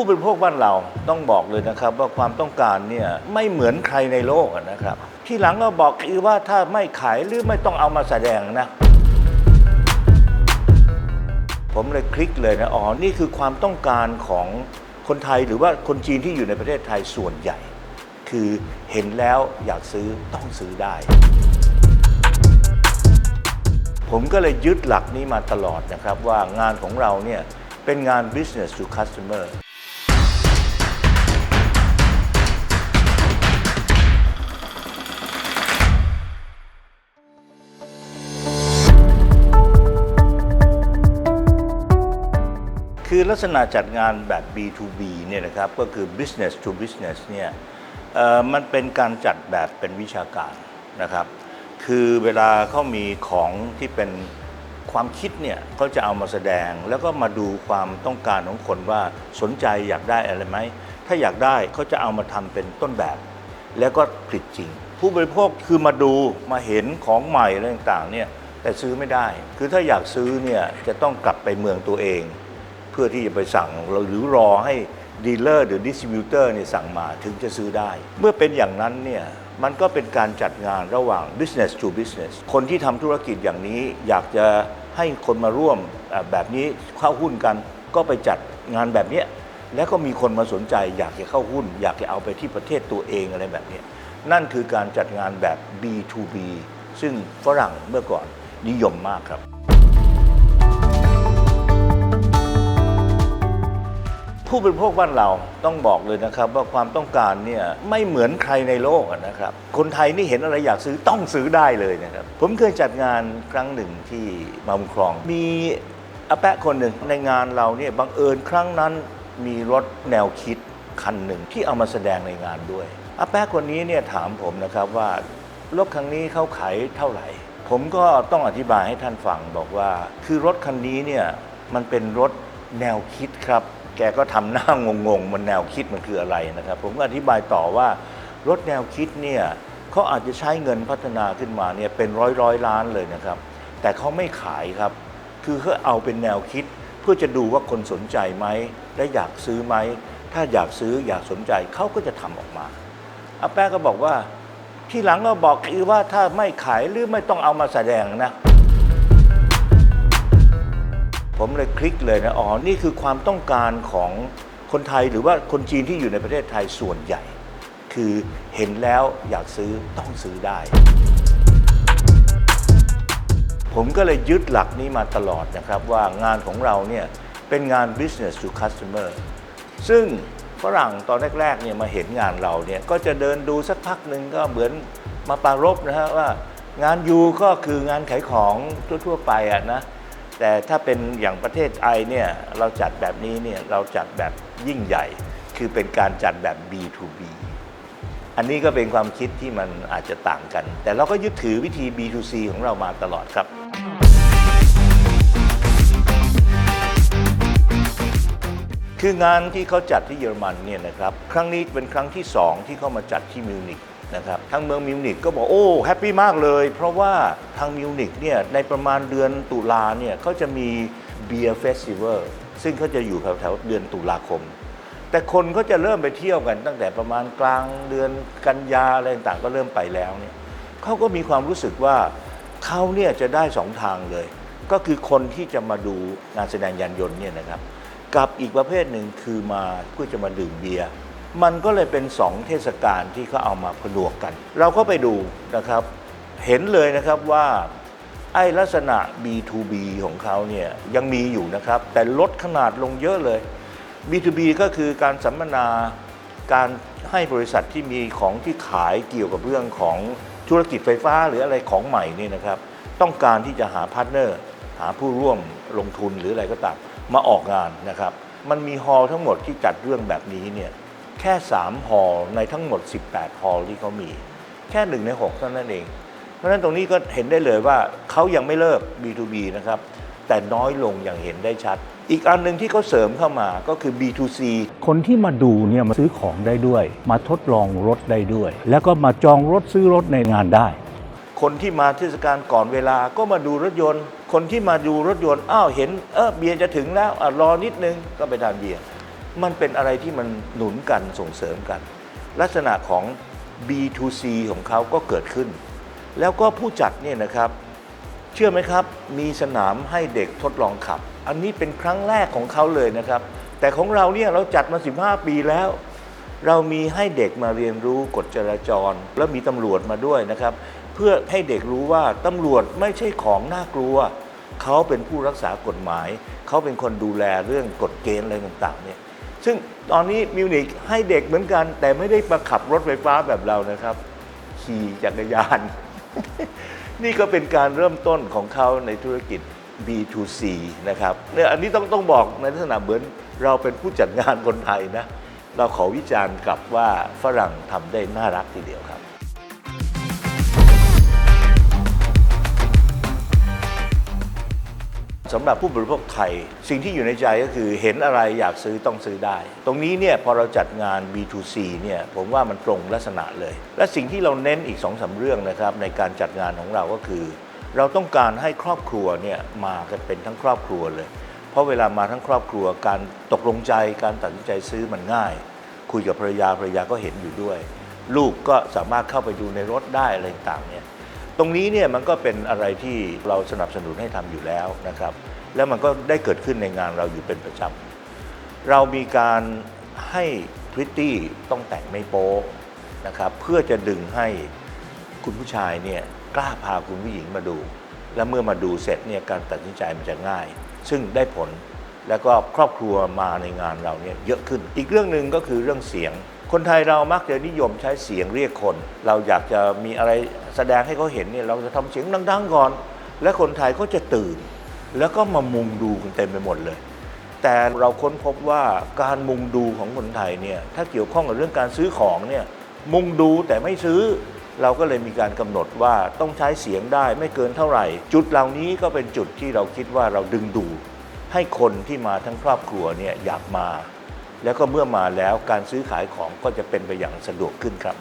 ผู้บริโภคบ้านเราต้องบอกเลยนะครับ ว่าความต้องการเนี่ยไม่เหมือนใครในโลกนะครับ ที่หลังก็บอกคือว่าถ้าไม่ขายหรือไม่ต้องเอามาแสดงนะ ผมเลยคลิกเลยนะอ๋อนี่คือความต้องการของคนไทยหรือว่าคนจีนที่อยู่ในประเทศไทยส่วนใหญ่ คือเห็นแล้วอยากซื้อต้องซื้อได้ ผมก็เลยยึดหลักนี้มาตลอดนะครับว่างานของเราเนี่ยเป็นงาน business to customer คือลักษณะจัดงานแบบ B2B เนี่ยนะครับก็คือ business to business เนี่ยมันเป็นการจัดแบบเป็นวิชาการนะครับ คือเวลาเขามีของที่เป็นความคิดเนี่ยเขาจะเอามาแสดงแล้วก็มาดูความต้องการของคนว่าสนใจอยากได้อะไรไหม ถ้าอยากได้เขาจะเอามาทำเป็นต้นแบบ แล้วก็ผลิตจริง ผู้บริโภคคือมาดูมาเห็นของใหม่อะไรต่างๆเนี่ยแต่ซื้อไม่ได้ คือถ้าอยากซื้อเนี่ยจะต้องกลับไปเมืองตัวเอง พื่อที่จะไปสั่งหรือรอให้ดีลเลอร์หรือดิสติบิวเตอร์เนี่ยสั่งมาถึงจะซื้อได้ เมื่อเป็นอย่างนั้นเนี่ยมันก็เป็นการจัดงานระหว่าง business to business คนที่ทำธุรกิจอย่างนี้อยากจะให้คนมาร่วมแบบนี้เข้าหุ้นกัน ก็ไปจัดงานแบบนี้แล้วก็มีคนมาสนใจ อยากจะเข้าหุ้น อยากจะเอาไปที่ประเทศตัวเองอะไรแบบนี้นั่นคือการจัดงานแบบ B2B ซึ่งฝรั่งเมื่อก่อนนิยมมากครับ ผู้บริโภคบ้านเราต้องบอกเลยนะครับว่าความต้องการเนี่ยไม่เหมือนใครในโลกนะครับ คนไทยนี่เห็นอะไรอยากซื้อต้องซื้อได้เลยนะครับ ผมเคยจัดงานครั้งหนึ่งที่มาบุครอง มีอาแปะคนหนึ่งในงานเราเนี่ยบังเอิญครั้งนั้นมีรถแนวคิดคันหนึ่งที่เอามาแสดงในงานด้วยอาแปะคนนี้เนี่ยถามผมนะครับว่ารถคันนี้เขาขายเท่าไหร่ ผมก็ต้องอธิบายให้ท่านฟังบอกว่า คือรถคันนี้เนี่ยมันเป็นรถแนวคิดครับ แกก็ทำหน้างงๆมันแนวคิดมันคืออะไรนะครับ ผมก็อธิบายต่อว่ารถแนวคิดเนี่ยเขาอาจจะใช้เงินพัฒนาขึ้นมาเนี่ยเป็นร้อยร้อยล้านเลยนะครับ แต่เขาไม่ขายครับ คือเขาเอาเป็นแนวคิดเพื่อจะดูว่าคนสนใจไหมและอยากซื้อไหมถ้าอยากซื้ออยากสนใจเขาก็จะทำออกมาอาแป้ก็บอกว่าที่หลังก็บอกคือว่าถ้าไม่ขายหรือไม่ต้องเอามาแสดงนะ ผมเลยคลิกเลยนะอ๋อนี่คือความต้องการของคนไทยหรือว่าคนจีนที่อยู่ในประเทศไทยส่วนใหญ่ คือเห็นแล้วอยากซื้อต้องซื้อได้ ผมก็เลยยึดหลักนี้มาตลอดนะครับว่างานของเราเนี่ยเป็นงาน business to customer ซึ่งฝรั่งตอนแรกๆเนี่ยมาเห็นงานเราเนี่ยก็จะเดินดูสักพักหนึ่งก็เหมือนมาปารบนะฮะว่างานยูก็คืองานขายของทั่วๆไปอะนะ แต่ถ้าเป็นอย่างประเทศไทยเนี่ยเราจัดแบบนี้เนี่ยเราจัดแบบยิ่งใหญ่ คือเป็นการจัดแบบ B2B อันนี้ก็เป็นความคิดที่มันอาจจะต่างกัน แต่เราก็ยึดถือวิธี B2C ของเรามาตลอดครับ คืองานที่เขาจัดที่เยอรมันเนี่ยนะครับ ครั้งนี้เป็นครั้งที่2ที่เขามาจัดที่มิวนิก นะครับทางเมืองมิวนิกก็บอกโอ้แฮปปี้มากเลย เพราะว่าทางมิวนิกเนี่ยในประมาณเดือนตุลาเนี่ยเขาจะมีเบียร์เฟสติวัลซึ่งเขาจะอยู่แถวๆเดือนตุลาคม แต่คนก็จะเริ่มไปเที่ยวกันตั้งแต่ประมาณกลางเดือนกันยาอะไรต่างๆก็เริ่มไปแล้วเนี่ยเขาก็มีความรู้สึกว่าเขาเนี่ยจะได้สองทางเลย ก็คือคนที่จะมาดูงานแสดงยานยนต์เนี่ยนะครับกับอีกประเภทหนึ่งคือมาเพื่อจะมาดื่มเบียร์ มันก็เลยเป็นสองเทศกาลที่เขาเอามาผนวกกัน เราก็ไปดูนะครับ เห็นเลยนะครับว่าไอ้ลักษณะ B2B ของเขาเนี่ยยังมีอยู่นะครับ แต่ลดขนาดลงเยอะเลย B2B ก็คือการสัมมนาการให้บริษัทที่มีของที่ขายเกี่ยวกับเรื่องของธุรกิจไฟฟ้าหรืออะไรของใหม่นี่นะครับ ต้องการที่จะหาพาร์ทเนอร์ หาผู้ร่วมลงทุนหรืออะไรก็ตามมาออกงานนะครับ มันมีฮอลล์ทั้งหมดที่จัดเรื่องแบบนี้เนี่ย แค่3ฮอลล์ในทั้งหมด 18ฮอลล์ที่เขามี แค่หนึ่งใน 6 เท่านั้นเอง เพราะฉะนั้นตรงนี้ก็เห็นได้เลยว่าเขายังไม่เลิก B2B นะครับ แต่น้อยลงอย่างเห็นได้ชัด อีกอันหนึ่งที่เขาเสริมเข้ามาก็คือ B2C คนที่มาดูเนี่ยมาซื้อของได้ด้วย มาทดลองรถได้ด้วย แล้วก็มาจองรถซื้อรถในงานได้ คนที่มาเทศกาลก่อนเวลาก็มาดูรถยนต์ คนที่มาดูรถยนต์อ้าวเห็นเออเบียร์จะถึงแล้วอะรอนิดนึงก็ไปทานเบียร์ มันเป็นอะไรที่มันหนุนกันส่งเสริมกัน ลักษณะของ B2C ของเขาก็เกิดขึ้น แล้วก็ผู้จัดเนี่ยนะครับ เชื่อไหมครับ มีสนามให้เด็กทดลองขับ อันนี้เป็นครั้งแรกของเขาเลยนะครับ แต่ของเราเนี่ยเราจัดมา 15 ปีแล้ว เรามีให้เด็กมาเรียนรู้กฎจราจร แล้วมีตำรวจมาด้วยนะครับ เพื่อให้เด็กรู้ว่าตำรวจไม่ใช่ของน่ากลัว เขาเป็นผู้รักษากฎหมาย เขาเป็นคนดูแลเรื่องกฎเกณฑ์อะไรต่างๆเนี่ย ซึ่งตอนนี้มิวนิกให้เด็กเหมือนกัน แต่ไม่ได้มาขับรถไฟฟ้าแบบเรานะครับ ขี่จักรยาน นี่ก็เป็นการเริ่มต้นของเขาในธุรกิจ B2C นะครับเนี่ยอันนี้ต้องต้องบอกในลักษณะเหมือนเราเป็นผู้จัดงานคนไทยนะ เราขอวิจารณ์กลับว่าฝรั่งทำได้น่ารักทีเดียวครับ สำหรับผู้บริโภคไทย สิ่งที่อยู่ในใจก็คือเห็นอะไรอยากซื้อต้องซื้อได้ ตรงนี้เนี่ยพอเราจัดงาน B2C เนี่ยผมว่ามันตรงลักษณะเลย และสิ่งที่เราเน้นอีก2อสาเรื่องนะครับในการจัดงานของเราก็คือ เราต้องการให้ครอบครัวเนี่ยมากันเป็นทั้งครอบครัวเลย เพราะเวลามาทั้งครอบครัวการตกลงใจการตัดสินใจซื้อมันง่าย คุยกับภรรยาภรรยาก็เห็นอยู่ด้วย ลูกก็สามารถเข้าไปดูในรถได้อะไรต่างเนี่ย ตรงนี้เนี่ยมันก็เป็นอะไรที่เราสนับสนุนให้ทำอยู่แล้วนะครับ แล้วมันก็ได้เกิดขึ้นในงานเราอยู่เป็นประจำเรามีการให้พริตตี้ต้องแต่งไม่โป๊นะครับเพื่อจะดึงให้คุณผู้ชายเนี่ยกล้าพาคุณผู้หญิงมาดู และเมื่อมาดูเสร็จเนี่ยการตัดสินใจมันจะง่าย ซึ่งได้ผลแล้วก็ครอบครัวมาในงานเราเนี่ยเยอะขึ้น อีกเรื่องหนึ่งก็คือเรื่องเสียง คนไทยเรามักจะนิยมใช้เสียงเรียกคน เราอยากจะมีอะไรแสดงให้เขาเห็นเนี่ยเราจะทำเสียงดังๆก่อน และคนไทยก็จะตื่น แล้วก็มามุงดูกันเต็มไปหมดเลย แต่เราค้นพบว่าการมุงดูของคนไทยเนี่ยถ้าเกี่ยวข้องกับเรื่องการซื้อของเนี่ยมุงดูแต่ไม่ซื้อ เราก็เลยมีการกำหนดว่าต้องใช้เสียงได้ไม่เกินเท่าไหร่ จุดเหล่านี้ก็เป็นจุดที่เราคิดว่าเราดึงดูดให้คนที่มาทั้งครอบครัวเนี่ยอยากมา แล้วก็เมื่อมาแล้วการซื้อขายของก็จะเป็นไปอย่างสะดวกขึ้นครับ